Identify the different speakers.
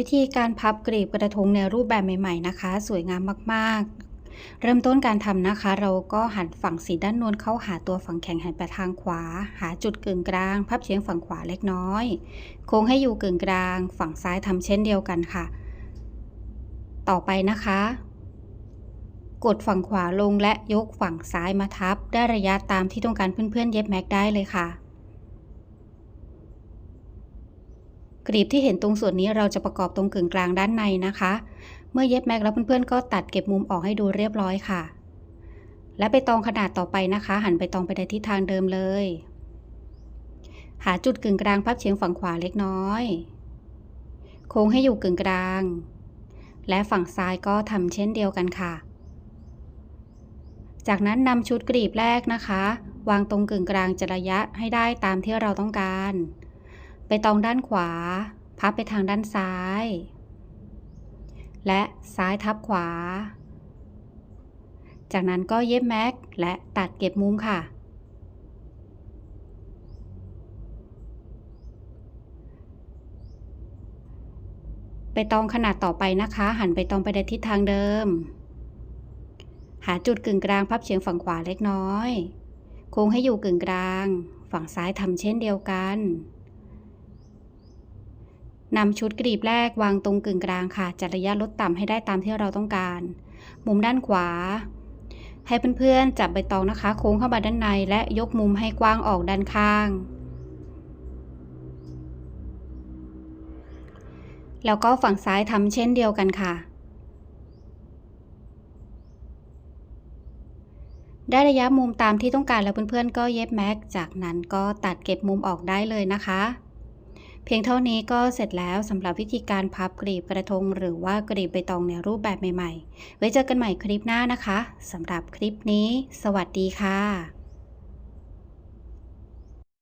Speaker 1: วิธีการพับกลีบกระทงในรูปแบบใหม่ๆนะคะ สวยงามมากๆ เริ่มต้นการทำนะคะ เราก็หันฝั่งสีด้านนวลเข้าหาตัวฝั่งแข็งหันไปทางขวา หาจุดกึ่งกลาง พับเฉียงฝั่งขวาเล็กน้อย โค้งให้อยู่กึ่งกลาง ฝั่งซ้ายทำเช่นเดียวกันค่ะ ต่อไปนะคะ กดฝั่งขวาลงและยกฝั่งซ้ายมาทับ ได้ระยะตามที่ต้องการเพื่อนๆ เย็บแม็กได้เลยค่ะ กรีบที่เห็นตรงส่วนนี้เราจะประกอบตรงกึ่งกลางด้านในนะคะ เมื่อเย็บแม็กแล้วเพื่อนๆก็ตัดเก็บมุมออกให้ดูเรียบร้อยค่ะ และไปตองขนาดต่อไปนะคะ หันไปตองไปในทิศทางเดิมเลย หาจุดกึ่งกลางพับเฉียงฝั่งขวาเล็กน้อย โค้งให้อยู่กึ่งกลาง และฝั่งซ้ายก็ทำเช่นเดียวกันค่ะ จากนั้นนำชุดกรีบแรกนะคะ วางตรงกึ่งกลางจระยะให้ได้ตามที่เราต้องการ ไปตองด้านขวา พับไปทางด้านซ้าย และซ้ายทับขวา จากนั้นก็เย็บแม็กและตัดเก็บมุมค่ะ ไปตองขนาดต่อไปนะคะ หันไปตองไปในทิศทางเดิม หาจุดกึ่งกลางพับเฉียงฝั่งขวาเล็กน้อย โค้งให้อยู่กึ่งกลาง ฝั่งซ้ายทำเช่นเดียวกัน นำชุดกรีบแรกวางตรงกึ่งกลางค่ะ จัดระยะลดต่ำให้ได้ตามที่เราต้องการ มุมด้านขวา ให้เพื่อนๆจับใบตองนะคะ โค้งเข้ามาด้านในและยกมุมให้กว้างออกด้านข้าง แล้วก็ฝั่งซ้ายทำเช่นเดียวกันค่ะ ได้ระยะมุมตามที่ต้องการแล้วเพื่อนๆก็เย็บแม็ก จากนั้นก็ตัดเก็บมุมออกได้เลยนะคะ เพียงเท่านี้ก็เสร็จแล้วสำหรับวิธีการพับกรีบกระทง หรือว่ากรีบใบตองในรูปแบบใหม่ๆ ไว้เจอกันใหม่คลิปหน้านะคะสำหรับคลิปนี้ สวัสดีค่ะ